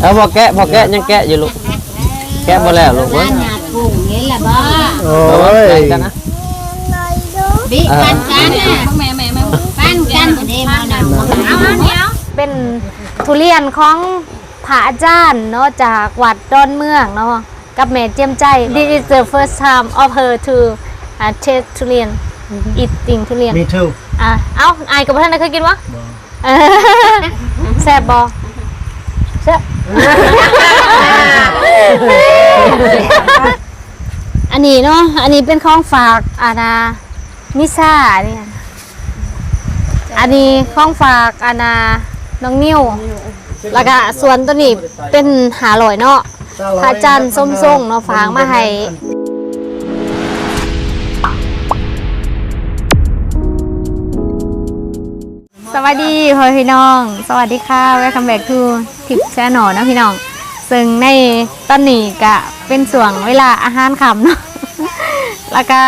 เอาพอแกะพอแกะยังแกะอยู่ลูก แกะบ่แล้วลูกเว้ร้ายนหยาดกุ้งนี่แหละบ่โอ้เอายใส่กันนะบิกันกันน่ะแม่แม่แม่กันกันเด้มาน่ะเอาเดี๋ยวเป็นทุเรียนของพระอาจารย์เนาะจากวัดดอนเมืองเนาะกับแม่เจียมใจ This is the first time of her to uh, taste ทุเรียน eating ทุเรียน me too อะเอ้าอายกับท่านเคยกินวะเออแซ่บบอ แซ่อันนี้เนาะ อันนี้เป็นของฝากอาณามิซ่าเนี่ย อันนี้ของฝากอาณาน้องนิ้ว แล้วก็ส่วนตัวนี้เป็นหาลอยเนาะพระจันทร์ส้มส่งเนาะฝางมาให้ วัสดีพ่อพี่น้อง สวัสดีค่ะ welcome back to ทิปแชนอนะพี่น้อง ซึ่งในตอนนี้ก็เป็นส่วงเวลาอาหารค่ำเนาะแล้วก็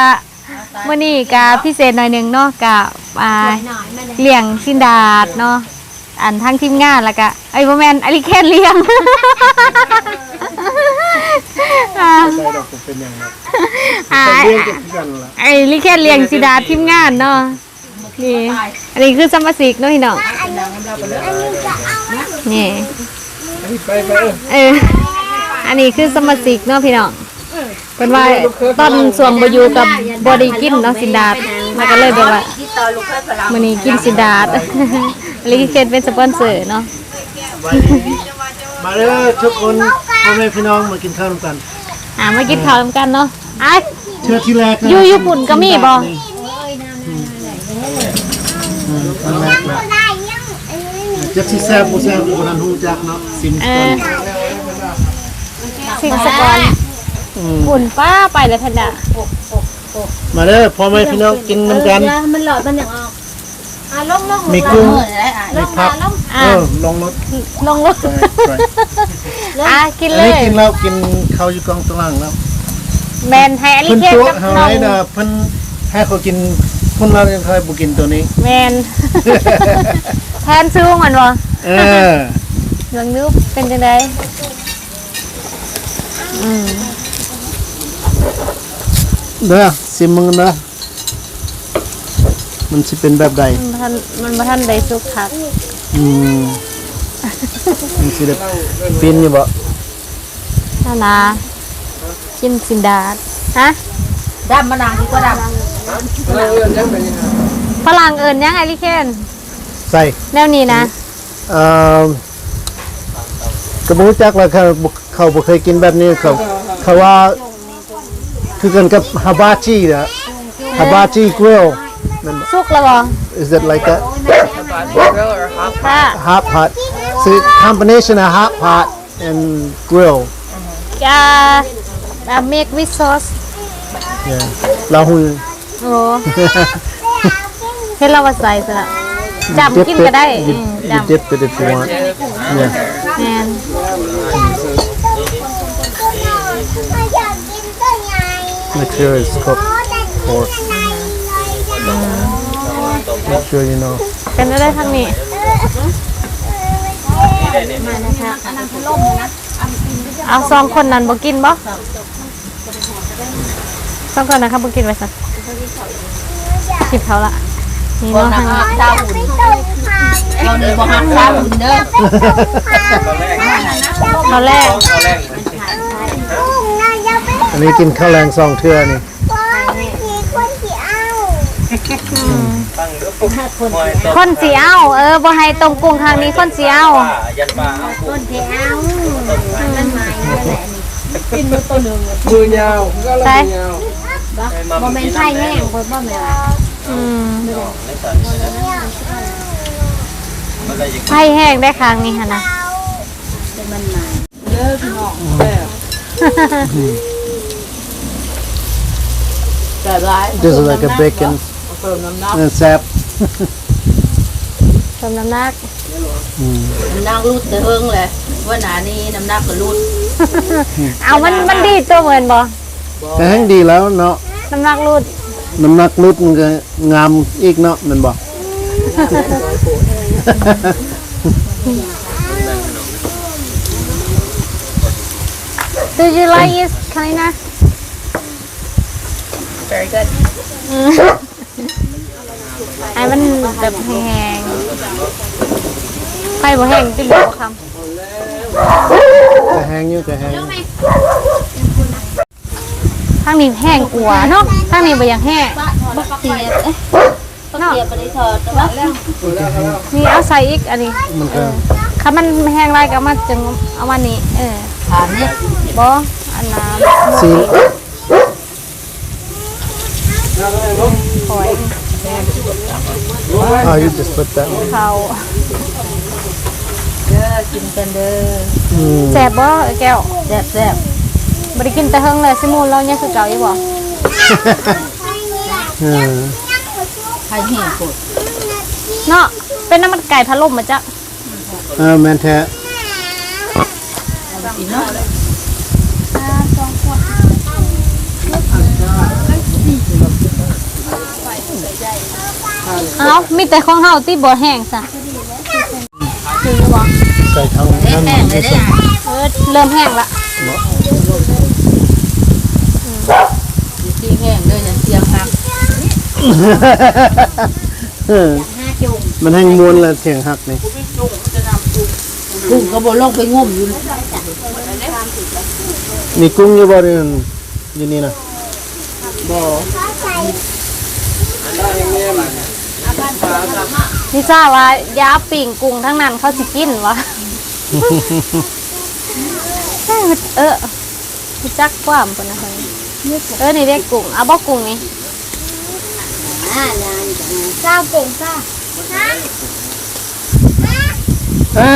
มื่อนี้ก็พิเศษหน่อยหนึงเนาะกับอ่าเลี้ยงสินดาดเนาะอันทั้งทีมงานแล้วก็ไอ้ยบ่แมนอลิเคนเลี้ยงอ่าใส่ดอกผมเป็นอย่างนั้นอ่าเลี้ยงกับเพื่อนละไอ้ลิเคนเลี้ยงสิดาทีมงานเนาะ นี่ อันนี้คือสมาชิกเนาะพี่น้องนี่ไปไปเอออันนี้คือสมาชิกเนาะพี่น้องเป็นว่าต้นสวงบอยู่กับบอดีกินเนาะสินดาดมันก็เลยแบบว่ามันนี้กินสินดาดลิเคนเป็นสปอนเซอร์เนาะมาเด้อทุกคนพ่อแม่พี่น้องมากินข้าวร่วมกันอ่ามากินข้าวนำกันเนาะไอ้ายเชื่อที่แรกนะอยู่ญี่ปุ่นก็มีบ่ อืมอันแรกนะจะที่แซ่บบ่แซ่บบ่นนั้นฮู้จักเนาะซิมเอก่อนสิงสกอนปุ่นป้าไปเลยทันดามาเด้อพ่อแม่พี่น้องกินน้ำกัน มันหลอดมันอย่างออกอะลงลงมีกุ้งมีผักลงเออลงรถลงรถไปอะกินอันเลนี้ยกินแล้วกินข้าวอยู่กองตารางแล้ว แมนให้อลิเพิ่นเคนตัวกับเฮาน้องให้น่ะเพิ่น ให้เขากินคนเรายังเคยบ่กินตัวนี้ แมน แทนซื้อมันบ่เออลองดูเป็นจังไดอืมเด้อซิมมึงนะมันสิเป็นแบบใดมันบ่ทันมันบ่ทันได้สุกคักอืมมันสิได้ปีนอยู่บ่นานากินสินดาดฮะดำมะนาวดีกว่าด ฝรั่งเอิ้นยังไอลิเคนใส่แนวนี้นะเอ่อก็บ่รู้จักว่าเขาบ่เขาบ่เคยกินแบบนี้เขาเขาว่าคือกันกับฮาบาจินะฮาบาจิกริลนั่นสุกแล้วบ่ is it like that ค่ะ hot pot so it's combination of hot pot and grill อ่าอ่า make with sauce yeah ลาหู โอ้เฮ็ดเราว่าใส่ซะละจับกินก็ได้อืม you จับ dip it if you want yeah แม่น make sure it's cooked pork make sure you know เป็นได้ทางนี้เอาสองคนนั้นบ่กินบ่สองคนนั้นเขาบ่กินไว้ซะ กินเขาละนี่ำเนาะทางนี้ดาวหุ่นเรานี่บ่หักดาวหุ่นเด้อตอนแรกอันนี้กินข้าวแรงซองเทื่อนี่คนสีเอาเออบ่ให้ต้มกุ้งทางนี้คนสีเอายันปลาต้นเทเอามันใหม่แหละมือยาวก็ใช่ บ่แม่นไผ่แห้งบ่บ่แม่นอืมไผ่แห้งได้ครั้งนี้ฮะนะมันใหม่ this is like a bacon and sap เติมน้ำหนักน้ำหนักรูดแต่เฮิงเลยว่าหนานี้น้ำหนักก็รูดเอามันมันดีตัวเหมือนบ่ แต่แห้งดีแล้วเนาะน้ำหนักรูดน้ำหนักลดมันก็งามอีกเนาะแมันบอก Do you like it Kalina very good อืมไอ้มันแบบแห้งๆไฟบ่แห้งติบ่คำจะแห้งอยู่จะแห้ง ทางนี้แห้งกว่าเนาะทางนี้บ่อยากแห้งบักเตียบเอ๊ะบักเตียบบ่ได้ทอดแต่ว่านี่เอาใส่อีกอันนี้มันก็คันมันแห้งไรก็เอามาจึงเอามานี้เออทานเนี่ยบ่อันน่ะสีหอย oh you just put that เขาเด้อกินกันเด้อ อืมแซ่บบ่ไอ้แก้วแซ่บแซ่บ บ่ได้กินแต่เฮิงเลยซิมูนเรายังคือเก่าอยู่บ่เออไข่แห้งโคตรเนาะเป็นน้ำมันไก่พะล่มมาจ้ะเออแม่นแท้กินเนาะเอามีแต่ของเฮาที่บ่แห้งซะคือบ่ใส่ทั้งแห้น้ำงมันเลยผสเด้อมเออเริ่มแห้งละ ที่แห้งเด้ออย่าเสียงหัก เออ ห้าจุ่มมันแห้งมวนแล้วเสียงหักนี่กุ้งก็บ่ลงไปงมอยู่มีกุ้งอยู่บ่เนี่ยอยู่นี่นะบ่นี่ทราบว่ายาปิ่งกุ้งทั้งนั้นเขาสิกินวะเออรู้จักความปะนะเฮ้ยเออนี่เรียกกุ้งเอาบ่กุ้งนี่ อ่านานเจ้ากุ้งซ่าอะ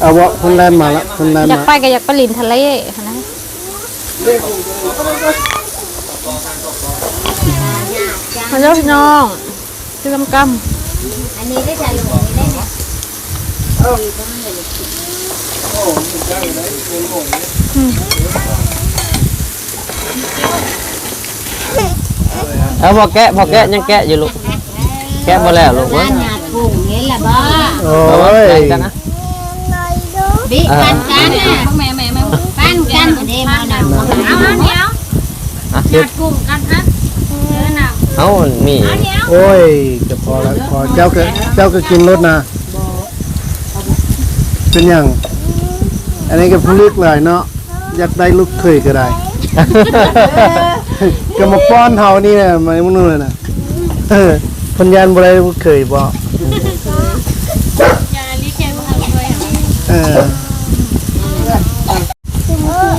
เอาวะคนแลนมาละคนแลนอยากมาไปก็อยากไปลินทะเลค่ะนะฮัลโหลพี่น้องชื่อกำกอันนี้ได้ถ่ายลงนี้ได้เนี่ย เอาพอแกะพอแกะยังแกะอยู่ลูก แกะบ่แล้วลูกร้านหยาดกุ้งเห็นละบ่โอ้เอาไว้ย แบ่งกันนะบิปันกันน่ะแม่แม่แม่ปันกันเด้มาน่ะเอาเดี๋ยวอะหยุดกุ้งกันฮะเออน่ะเอามีโอ้ยจะพอแล้วพอเจ้าก็เจ้าก็กินรถนะเป็นอย่างอันนี้ก็พลึกหลายเนาะอยากได้ลูกเคยก็ได้ ก็มาป้อนเฮานี่นะมามึงนู่นเลยนะเออพันยานบ่ได้ลูกเคยบ่เออ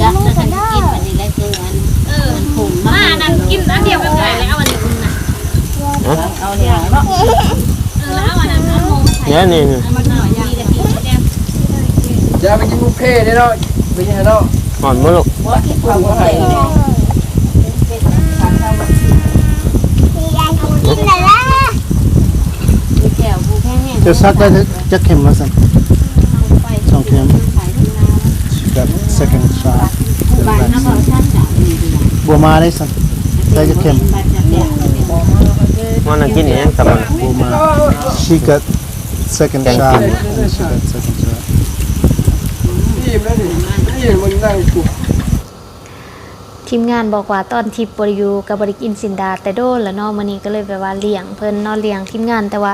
จักจะทันกินวันนี้แล้วคืออันเออมันคุ้มมากนั่นกินอันเดียวกันเลยแล้ววันนี้คุณน่ะเอาเนี่ยเนาะเนี่ยนี่นี่อย่าไปกินบุฟเฟ่ต์เด้เนาะไปกินให้เนาะหอนบ่ลูกทำก็ให้แก้วผู้แห้งจะซักได้จะเข็มละสันสองเข็มกับ second shot บ้านแล้วก็ท่านจะมีดีบัวมาได้สันได้จะเข็มบ้านจะเนี่ยมันน่ะกินอีหยังกับมันบัวมา she got second Thank shot you. and she got second shot นี่มันนี่นี่มันนั่งกุ ทีมงานบอกว่าตอนที่บริยูกับบริกินสินดา แต่โดนแล้วนาะมื้อนี้ก็เลยแบบว่าเลี้ยงเพิ่นนาะเลี้ยงทีมงานแต่ว่า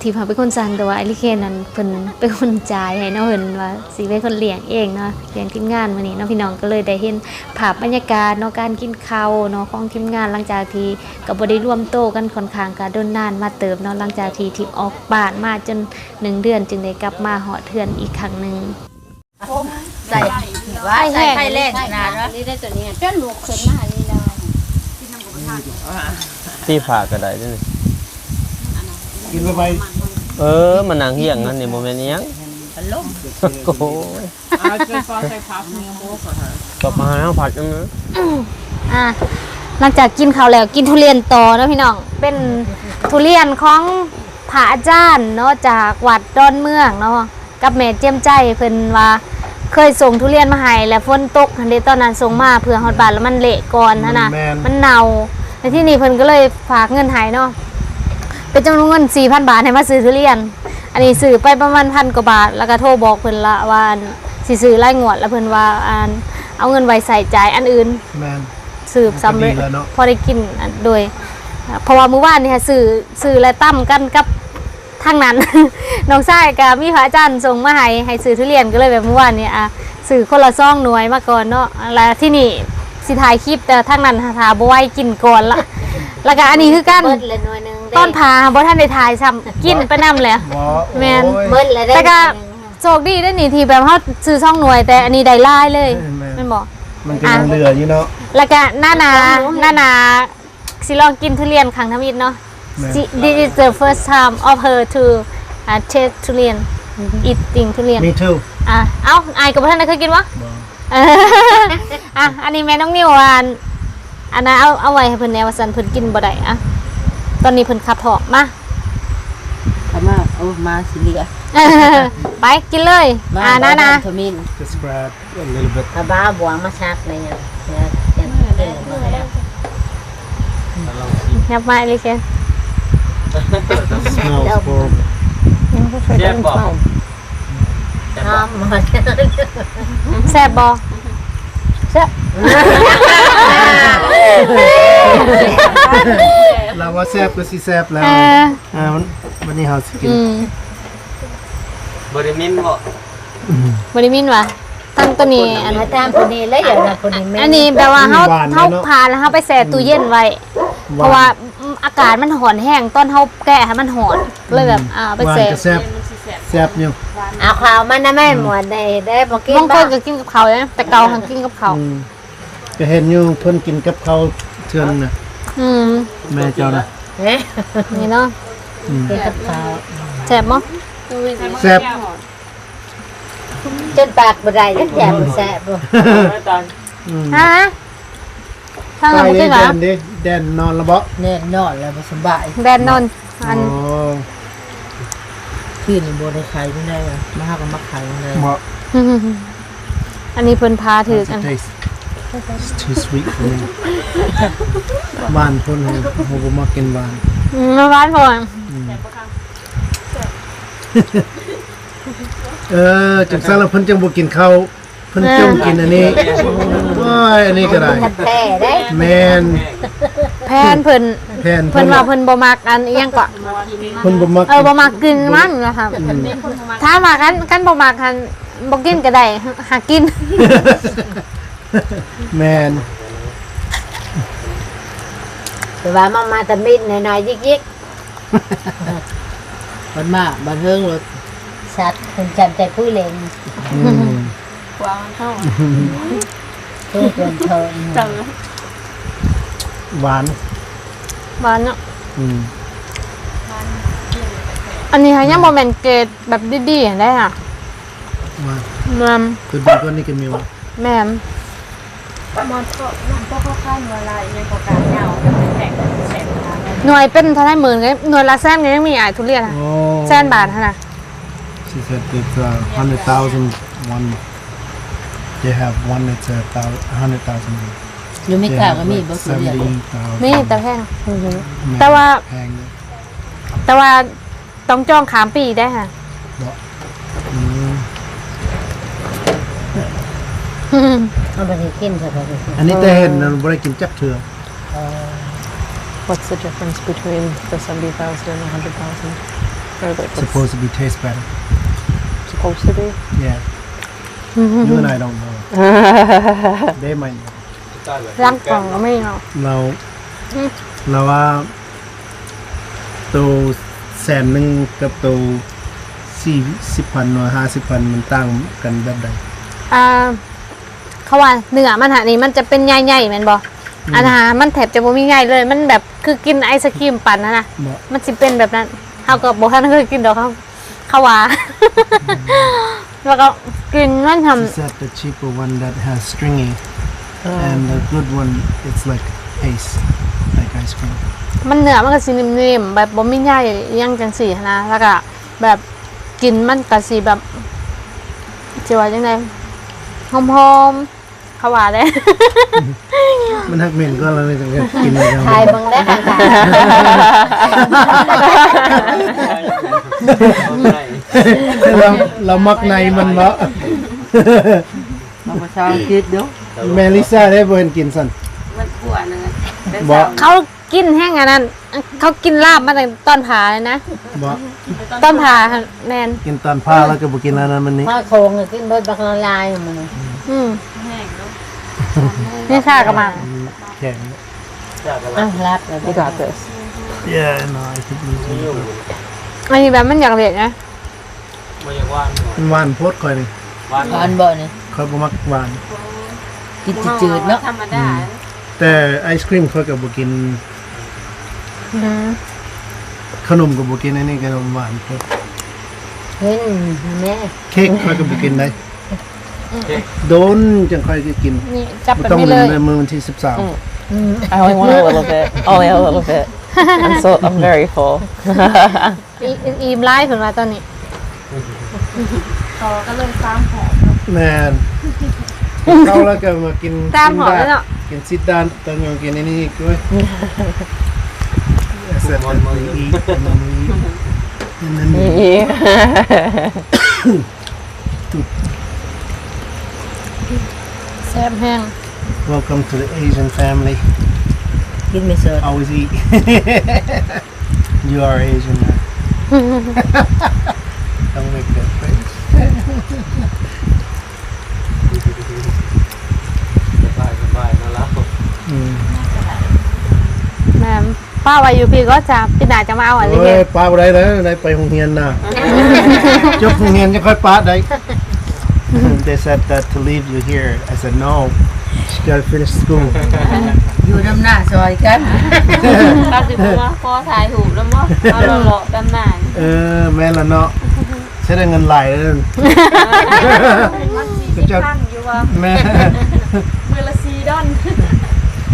ทีมเขาเป็นคนสั่งแต่ว่าไอริเคนนั้นเพิ่นเป็นคนจ่ายให้นาะเพิ่นว่าสิเป็นคนเลี้ยงเองเนาะเลี้ยงทีมงานมื้อนี้เนาะพี่น้องก็เลยได้เห็นภาพบรรยากาศเนาะการกินข้าวเนาะของทีมงานหลังจากที่ก็บ่ได้ร่วมโต๊ะกันค่อนข้างก็โดนนานมาเติบเนาะหลังจากที่ทีมออกบ้านมาจนหนึ่งเดือนจึงได้กลับมาเหาะเทือนอีกครั้งหนึ่ง ว่าใส่ไข่แรกนะนี่ได้ตัวนี้จนลูกขึ้นมานี่ได้ที่ผ่าก็ได้ด้วยนี่กินเข้าไป เออมันนางเฮียงนั่นนี่บ่แม่นอิหยังโอ้ยก็มาหาผัดจังนะอะหลังจากกินข้าวแล้วกินทุเรียนต่อเนาะพี่น้อง เป็นทุเรียนของผาอาจารย์เนาะจากวัดดอนเมืองเนาะกับแม่เจียมใจเพิ่นว่า เคยส่งทุเรียนมาให้แล้วฝนตกหันเดตอนนั้นส่งมาเพื่อฮอดบาทแล้วมันเละก่อนนะนะแม่น มันเน่าในที่นี้เพิ่นก็เลยฝากเงินให้เนาะเป็นจำนวนเงิน4,000 บาทให้มาซื้อทุเรียน อันนี้ซื้อไปประมาณพันกว่าบาท แล้วก็โทรบอกเพิ่นละว่าอันสิซื้อรายงวด แล้วเพิ่นว่าอันเอาเงินไว้ใส่จ่ายอันอื่น แมน สืบสำเร็จก็ดีแล้วเนอะ พอได้กินอันโดยอ่าเพราะว่ามื้อวานนี่ค่ะสื่อสื่อและตั้มกันกับ ทางนั้น น้องชายกับมีพระอาจารย์ส่งมาให้ให้สื่อทุเรียนก็เลยแบบเมื่อวานนี้อะสื่อคนละซ่องหน่วยมาก่อนเนาะแล้วที่นี่สิถ่ายคลิปแต่ทางนั้นหาทาบ่ไหวกินก่อนละแล้วก็อันนี้คือกันเบิดเลยหน่วยหนึงได้ต้นพาบ่ทันได้ถ่ายซ้ำกินไปนำเลยบ่แม่นโอ้ยเบิดเลยได้แต่ก็โชคดีได้อนี่ที่แบบเฮาซื้อช่องหน่วย แต่อันนี้ได้หลายเลยแม่นแม่นบ่ มันก็ยังเหลืออยู่เนาะแล้วก็หน้านาหน้านาสิลองกินทุเรียนครั้งทมิดเนาะแม่น She- This is the first time of her to uh, taste ทุเรียน eating ทุเรียนมีทูอะเอ้าอายกับท่านได้เคยกินวะบ่เอออะอันนี้แม่น้องนิวอันอันนั้นเอาเอาไว้ให้เพิ่นแนวว่าสันเพิ่นกินบ่ได้อะตอนนี้เพิ่นขับถอกมาเอามาเอามาสิเหลือไปกินเลยอ่านานาทมิน just grab a little bit เอาบ้าบวงมาชักเลยเนี่ยเนี่ยเนี่ยเออมาแล้วยับมาเลยแก smells horrible เจ็บบ่น้ำมาแซ่บบ่แซ่บเราว่าแซ่บก็สิแซ่บแล้วเอออ่าวันวันนี้เฮาสิกินอืมบ่ได้มินบ่บริมินวะตั้งตัวนี้อัน มาตามคนนี้แล้วอย่างนั้นคนนี้ไม่อันนี้แปลว่าเฮาเฮาพาแล้วเฮาไปแช่ตู้เย็นไว้ เพราะว่าอืมอากาศมันหอนแห้งตอนเฮาแกะให้มันหอนเลยแบบอ่าไปหวานแช่ก็แซ่บแซ่บอยู่เอาข่าวมันนะแม่หมวดได้ได้บอกกินบางคบ้านก็กินกับเขาวนะแต่เกาหังกินกับเขาวอืมก็เห็นอยู่เพิ่นกินกับข้าวเทือนน่ะอืมแม่เจ้าน่ะเอ๊ะนี่เนาะอืมกินกับข้าวแซ่บมั้แซ่บจนปากบ่ได้แล้วแย่บ่แซ่บบ่อืมฮะ ทางไปนั้นบ่เลกิยนเหรแดอนเด้แดนนอนแล้วบ่เนี่ยนอนแล้วบ่สบายแบนนอนอันอ๋อคืนนี้บ่ได้ไข่ไม่ได้อะมาหาก็มาไข่ไม่ได้เหมาะ อันนี้เพิ่นพาถือกัน How's it taste It's too sweet for me หวานเพิ่นให้ผมบ่มักกินหวานอืมมาบ้านพ่อเออจังซั่นแล้วเพิ่นจังบ่กินข้าว เพิ่นจ้องกินอันนี้โอ้ยอันนี้ก็ได้ทัดแท้ได้แม่นแพนเพิ่นแพนเพิ่นว่าเพิ่นบ่มักอันอิหยังก็เพิ่นบ่มักเออบ่มักกินมันนะคะถ้ามากันกันบ่มักกันบ่กินก็ได้หากิน แม่นแต่ว่ามามาตะมิดหน่อยๆยิกๆมันมาบันเทิงรถชัดคุณจำใจคุยเล่นอืม คุยเกินเทินหวานบ้านเนาะอืมอันนี้ค่ะยังบ่แม่นเกรดแบบดีๆได้ค่ะหวานแม่มตัวดีกว่านี้ก็มีว่ะแม่มหน่วยเป็นเท่าไหร่หมื่นก็หน่วยละแสนก็ยังมีอะทุเรียนอะโอ้แสนบาทหั่นน่ะ She said it's uh, 100,000 one they have one that's a thou- 100,000อยู่ไม่ They กล้า have ก็มี like บ่สุดเดียว70,000มีแต่แพงแม่แต่ว่า แพงเลยแต่ว่าต้องจองขามปีได้ค่ะ อืมเอาไปกินเถอะไปกินอันนี้แต่เห็นนะบ่ได้กินจักเทื่อ What's the difference between the 70,000 and 100,000? Or the, what's supposed to be taste better supposed to be? yeah you and I don't know they might know ล้างกล่องก็ไม่เอาเราเราว่าตัวแสนหนึ่งกับตัวสี่สิบพันหรือห้าสิบพันมันต่างกันแบบใดอ่าเขาว่าเนื้อมันหานี่มันจะเป็นใหญ่ๆแม่นบ่อันหามันแทบจะบ่มีใหญ่เลย มันแบบคือกินไอศครีมปั่นนะนะเหมาะมันสิเป็นแบบนั้นเฮาก็บ่ทันเคยกินดอกเขาเขาว่า แล้วก็กินมันทำ She said the cheaper one that has stringy and the good one it's like paste like ice cream มันเนื้อมันก็สินิ่มๆแบบบ่มีใหญ่อิหยังจังซี่หั้นนะแล้วก็แบบกินมันก็สิแบบสิว่าจังไดหอมๆเขาว่าได้ มันหักเหม็นก็เราเลยจะกินเลยทายเบิ่งได้ค่ะ เราเรามักในมันเนาะเอาภาษาอังกฤษเด้อแมลิซ่าได้บ่เห็นกินสั่นมันกลัวนึงบ่เขากินแห้งอันนั้นเขากินลาบมาตั้งแต่ตอนผ่าเลยนะบ่ตอนผ่าแมนกินตอนผ้าแล้วก็บ่กินอันนั้นมันนี่ถ้าโครงกินเบิดบักละลายมันอืมนี่ชากับมาแข็งอะรับเลย You got this. Yeah, no, I think it's อันนี้แบบมันอยากเละ นะมันหวานโพดค่อยนี่หวานบ่นี่ค่อยบ่มักหวาน กินจืดๆเนาะแต่ไอศครีมค่อยก็บ่กินอืมขนมก็บ่กินอันนี้ขนมหวานโพดเห็นแม่เค้กค่อยก็บ่กินได้โดนจังค่อยก็กินนี่จับแบบต้องนี้ลืเลมยในมือวันที่13 I only want a little bit. Only a little bit. I'm so I'm very full. อีอีมไล่ขึ้นมาตอนนี้ แม่นเข้าแล้วก็มากินตามหอมแล้วซินดาเนาะ กินซิดดานตอนยังกินอันนี้อีกด้วยเสร็จแล้วอีกอันนั้นอีกอันนั้นอีก Yeah. แซ่บแห้ง Welcome to the Asian family. กินไม่สด Always eat. you are Asian man. Don't make that face. อืมแม่ป้าวายูพีก็จะพี่นาจะมาเอาอันนี้โอ้เห็ยนป้าบ่ได้แล้วได้ไปโรงเรียนน่ะจบโรงเรียนจะค่อยป้าได้ They said that to leave you here. I said no. She gotta finish school. อยู่น้ำหน้าซอยกันป้าสิบอกว่าพอถ่ายถูกแล้วมั้งเอาหล่อๆดำหนานเออแม่นละเนาะ ใช้ได้เงินหลายเลยก็จะตั้งอยู่ว่าแม่มือละซีดอน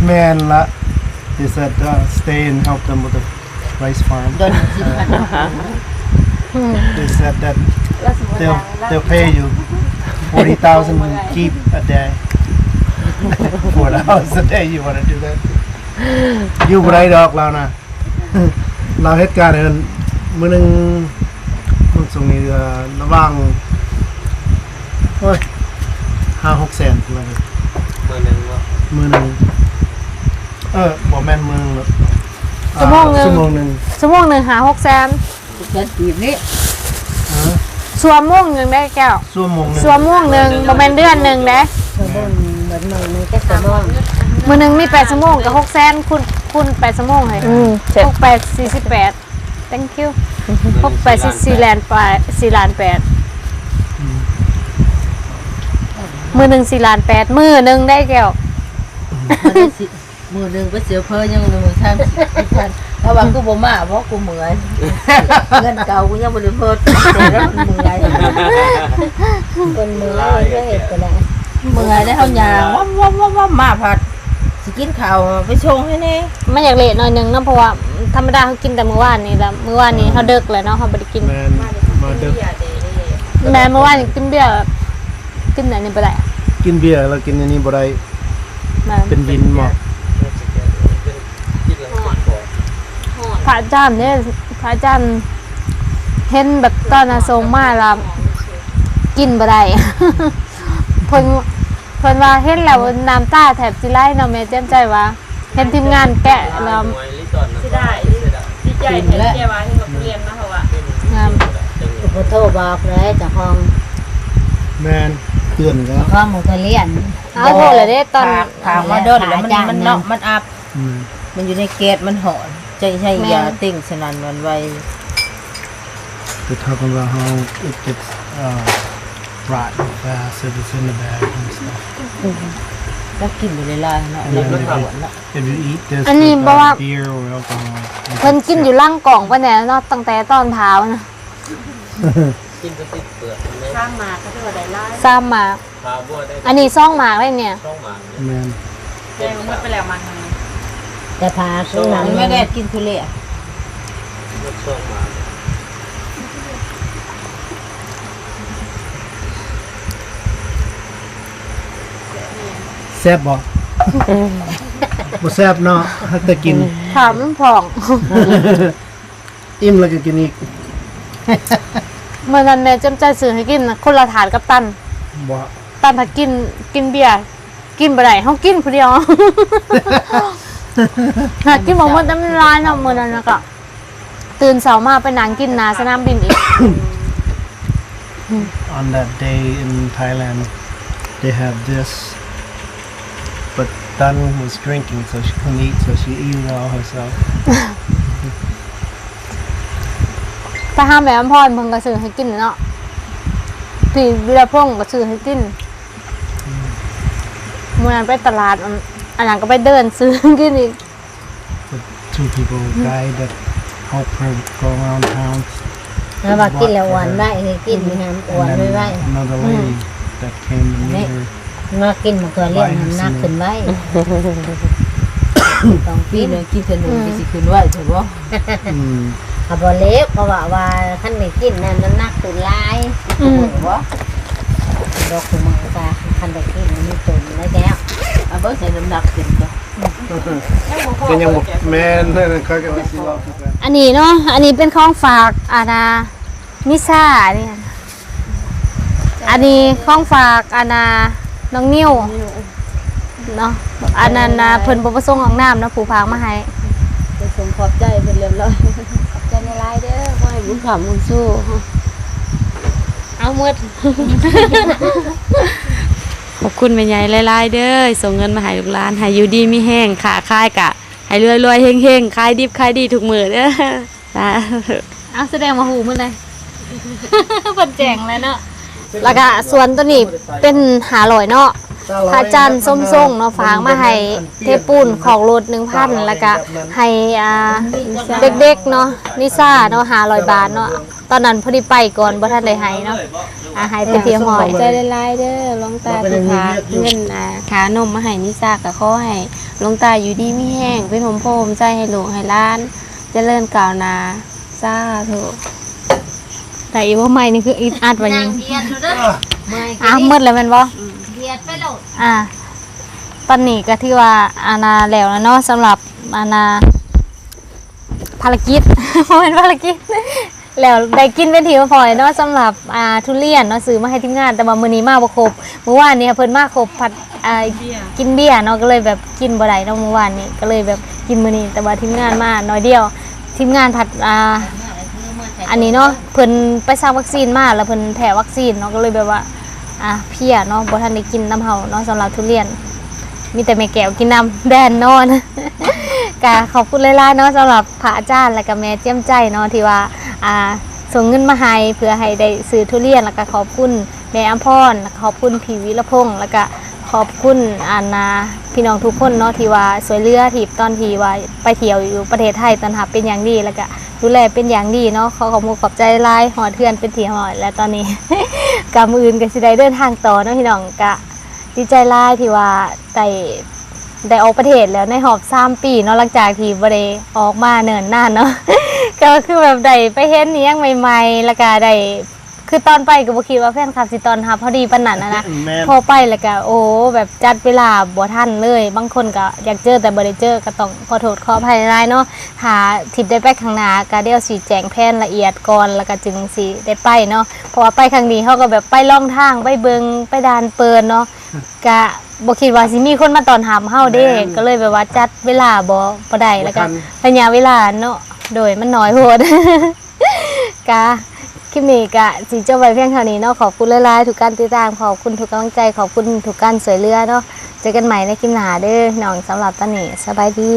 แม่นละ They said uh, stay and help them with the rice farm. โดนสิพัน They said that แล้วสมมติ they'll they'll pay you forty thousand keep a day. Four dollars a day. You want to do that? อยู่บ่ได้ดอกเรานะ เราเหตุการณ์นั้นมื้อหนึง มันส่งนี้เอ่อระหว่างโอ้ยห้าหกแสนอะไรมือหนึ่งเออบอกแม่นมือหนึ่งหรอกอ่าชั่วโมงหนึ่ง ชั่วโมงหนึ่งชั่วโมงหนึ่งหาหกแสนกันตีนี้ชั่วโมงหนึ่งได้แก้วชั่วโมงหนึ่งชั่วโมงหนึ่งประมาณเดือนหนึ่งเด้เบิ่งเหมือนมือมันก็สมองมือหนึ่งมีแปดชั่วโมงกับหกแสนคูณคูณแปดชั่วโมงเลย Mm, ห tip. กแปดสี่สิบแปด thank you หกแปดสี่สี่ล้านแปดสี่ล้านแปดมือหนึ่งสี่ล้านแปดมือหนึ่งได้แก้วมือหนึ่งก็เสียเพอยังมือท่านพันระวังกูบ่มาเพราะกูเหมือนเงินเก่ากูยังบ่ได้เพิ่มแต่แล้วมันเมื่อยคนเมื่อยก็เห็นก็ได้เมื่อยได้เท่ายางว้าวว้าวว้าวมาผัดสิ กินข้าวไปชงให้แน่ไม่อยากเละหน่อยหนึงเนาะเพราะว่าธรรมดาเขากินแต่มื้อวานนี่แล้วมื้อวานนี้เขาเดึกเลยเนาะเขาไม่ได้กิน แมนมาเดิมแม่มื้อวานนี้กินเบียร์แบบกินอันนี้ไปได้กินเบียร์แล้วกินอันนี้บ่ได้แม่เป็นวินหมอกพระอาจารย์เนี่ยพระอาจารย์เห็นแบบตอนน่ะทรงมาแล้วกินบ่ได้ เพิ่น เพิ่นว่าเห็นแล้วน้ำตาแทบสิไหลเนาะแม่เต็มใจว่าเห็นทีมงานแกะแล้วสิได้ดีใจเห็นแกว่าที่เขาเรียนมาเขาว่างามขอโทษบอกเลยจากห้องแมนเตือนแล้วห้องมุทเลียนเอาโทษเลยเด้ตอนถามว่าโดนแล้วมันมันเนาะมันอับอืมมันอยู่ในเกตมันหอนใจใช่ยาติ้งสนันหวันไหว They're talking about how it gets uh, rotten fast if it's in the bag and stuff. แล้วกินอยู่ เลยล่ะเนาะแล้วมันปวดเนาะ If you eat this อันนี้ with บอกว่า uh, beer or alcohol, it เพิ่น gets กิน sick. อยู่ล่างกล่องปะเนี่ยเนาะตั้งแต่ตอนเท้านะข้างมาเขาจะว่าได้ไล่ซ้ำหมากอันนี้ซ่องหมากเลยเนี่ย Man. แดงหมดไปแล้วมันแต่พาคือหนังไม่ได้กินทุเรียน แซ่บบ่บ่แซ่บเนาะถ้าแต่กิน ถามมันผ่องอิ่มแล้วก็กินอีกเมื่อนั้นแม่จำใจซื้อให้กินนะคนละถาดกับตัน บ่ตันถ้ากินกินเบียร์กินบ่ได้เฮากินผู้เดียวหากินบ่หมดแต่มันร้ายเนาะมื้อนั้นน่ะก็ตื่นเช้ามาไปนั่งกินหน้าสนามบินอีก on that day in Thailand they have this but Dun was drinking so she couldn't eat so she ate it all herself ไปหาแม่อำพรเพิ่นก็ซื้อให้กินเนาะพี่วิรพงศ์ก็ซื้อให้กินมื้อนั้นไปตลาดอันอันนั้นก็ไปเดินซื้อกินอีก the two people died that helped her go around town ถ้าว่ากินแล้วหวานได้คือกินมีน้ำอ้วน and ไว้ then ไว้ another lady that came to meet her มากินมันก็เลี้ยงน้ำหนักขึ้นไว้ต้องกินเลยกินเท่านึงก็สิขึ้นไว้ถูกบ่ mm. อะบ่เล็กเพราะว่าว่าคันไม่กินนั่นน้ำหนักขึ้นหลายอืม ถูกบ่ดอกคือมันก็คันได้กินมันมีตุ่มแล้วแก้วอะบ่ใส่น้ำหนักขึ้นก็ Kan yang man kau kan masih laku kan อันนี้เนาะ อันนี้เป็นของฝากอาณานิซ่าเนี่ยอันนี้ของฝากอาณา น้องนิ้วเนาะอันนั้นนะเพิ่นบ่ประสงค์ของน้ำเนาะผู้พากมาให้ไปส่งขอบใจเพิ่นเรียบร้อยขอบใจในไลน์เด้อบ่ให้บุญขำบุญสู้เอาหมดขอบคุณแม่ใหญ่หลายๆเด้อส่งเงินมาให้ลูกหลานให้อยู่ดีมีแห้งขาคายกะให้รวยๆเฮงๆขายดิบขายดีทุกมื้อเด้อสาธุเอาแสดงมาหูมื้อใดเพิ่นแจ้งแล้วเนาะ แล้วก็ส่วนตัวนี้เป็นหาลอยเนาะพระจันทร์ส้มส่งเนาะฝากมาให้เทปูนของรถหนึ่งพันแล้วก็ให้อ่าเด็กๆเนาะนิซ่าเนาะหาลอยบาทเนาะตอนนั้นพอดีไปก่อนบ่ทันได้ให้เนาะอาให้ไปเที่ยวหอยใจหลายเด้อลงตาที่พาเงินอ่าขานมมาให้นิสาก็ขอให้ลงตาอยู่ดีไมีแห้งเป็นหมโพมใจให้ลูกให้ล้านเจริญก้าวหน้าสาธุ แต่อีว่าใหม่นี่คืออีอัดไว้ยังเบียดเด้อไม่อะมืดแล้วแม่นบ่เบียดไปโลดอ่าตอนนี้ก็ที่ว่าอานาแล้วนะเนาะสำหรับอานาภารกิจเพราะเป็นภารกิจแล้วได้กินเป็นทีมาพอยเนาะสำหรับอ่าทุเรียนเนาะซื้อมาให้ทีมงานแต่ว่ามื้อนี้มาบ่ครบเมื่อวานนี้เพิ่นมาครบผัดอ่ากินเบียร์เนาะก็เลยแบบกินบ่ได้เนาะเมื่อวานนี้ก็เลยแบบกินมื้อนี้แต่ว่าทีมงานมาน้อยเดียวทีมงานผัดอ่า อันนี้เนาะเพิ่นไปสร้างวัคซีนมาแล้วเพิ่นแพ้วัคซีนเนาะก็เลยแบบว่าอะเพียเนาะบ่ทันได้กินน้ำเฮาเนาะสำหรับทุเรียน มีแต่แม่แก้วกินน้ำแดนนอนกะขอบคุณหลายๆเนาะสำหรับพระอาจารย์และก็แม่เจียมใจเนาะที่ว่าอ่าส่งเงินมาให้เพื่อให้ได้ซื้อทุเรียนแล้วก็ขอบคุณแม่อัมพรแล้วก็ขอบคุณพี่วิรพงษ์แล้วก็ ขอบคุณอานาพี่น้องทุกคนเนาะที่ว่าสวยเรือที่ตอนที่ว่าไปเที่ยวอยู่ประเทศไทยตอนหับเป็นอย่างดีแล้วก็ดูแลเป็นอย่างดีเนาะขอขอบคุณขอบใจหลายหอเทือนเป็นที่หอและตอนนี้กามืออื่นก็สิได้เดินทางต่อเนาะพี่น้องกะดีใจหลายที่ว่าได้ได้ออกประเทศแล้วในหอบ3ปีเนาะหลังจากที่บ่ได้ออกมาเนิ่นนาเนาะก็คือแบบได้ไปเห็นอิหยังใหม่ ๆ แล้วก็ได้ คือตอนไปก็บ่คิดว่าแฟนคลับสิตอนรับพอดีปานนั้นนะนะ Man พอไปแล้วก็โอ้แบบจัดเวลาบ่ทันเลย บางคนก็อยากเจอแต่บ่ได้เจอก็ต้องขอโทษขออภัยหลายเนาะถ้าทิปได้ไปข้างหน้าก็เดี๋ยวสิแจงแผนละเอียดก่อนแล้วก็จึงสิได้ไปเนาะเพราะว่าไปครั้งนี้เฮาก็แบบไปล่องทางไปเบิงไปดานเปินเนาะก็บ่คิดว่าสิมีคนมาตอนหามเฮาเด้ แม่น ก็เลยแบบว่าจัดเวลาบ่บ่ได้แล้วก็บ่ทันระยะเวลาเนาะ โดยมันน้อยโพด กะค ลิปนี้กะสีเจ้าไว้เพียงเท่านี้เนาะขอบคุณหลายๆทุกการติดตามขอบคุณทุกกำลังใจขอบคุณทุกการสวยเรือเนาะเจอกันใหม่ในคลิปหน้าเด้อน้องสำหรับตอนนี้สบายดี